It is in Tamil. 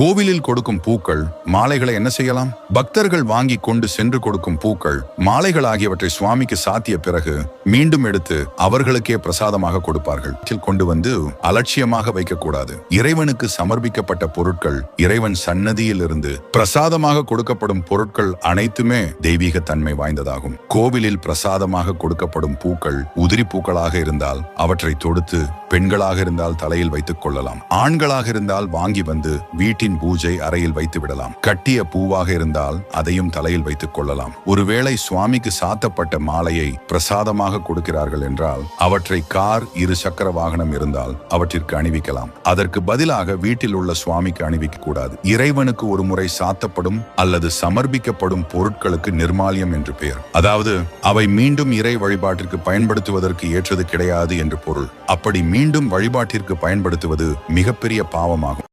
கோவிலில் கொடுக்கும் பூக்கள் மாலைகளை என்ன செய்யலாம்? பக்தர்கள் வாங்கி கொண்டு சென்று கொடுக்கும் பூக்கள் மாலைகள் ஆகியவற்றை சுவாமிக்கு சாத்திய பிறகு மீண்டும் எடுத்து அவர்களுக்கே பிரசாதமாக கொடுப்பார்கள். கொண்டு வந்து அலட்சியமாக வைக்கக்கூடாது. இறைவனுக்கு சமர்ப்பிக்கப்பட்ட பொருட்கள் இறைவன் சன்னதியில் இருந்து பிரசாதமாக கொடுக்கப்படும் பொருட்கள் அனைத்துமே தெய்வீக தன்மை வாய்ந்ததாகும். கோவிலில் பிரசாதமாக கொடுக்கப்படும் பூக்கள் உதிரி பூக்களாக இருந்தால் அவற்றை தொடுத்து பெண்களாக இருந்தால் தலையில் வைத்துக் கொள்ளலாம். ஆண்களாக இருந்தால் வாங்கி வந்து வீட்டின் பூஜை அறையில் வைத்து விடலாம். கட்டிய பூவாக இருந்தால் அதையும் தலையில் வைத்துக் கொள்ளலாம். ஒருவேளை சுவாமிக்கு சாத்தப்பட்ட மாலையை பிரசாதமாக கொடுக்கிறார்கள் என்றால் அவற்றை கார் இரு சக்கர வாகனம் இருந்தால் அவற்றிற்கு அணிவிக்கலாம். அதற்கு பதிலாக வீட்டில் உள்ள சுவாமிக்கு அணிவிக்க கூடாது இறைவனுக்கு ஒரு முறை சாத்தப்படும் அல்லது சமர்ப்பிக்கப்படும் பொருட்களுக்கு நிர்மாலியம் என்று பெயர். அதாவது அவை மீண்டும் இறை வழிபாட்டிற்கு பயன்படுத்துவதற்கு ஏற்றது கிடையாது என்று பொருள். அப்படி மீண்டும் வழிபாட்டிற்கு பயன்படுத்துவது மிகப்பெரிய பாவமாகும்.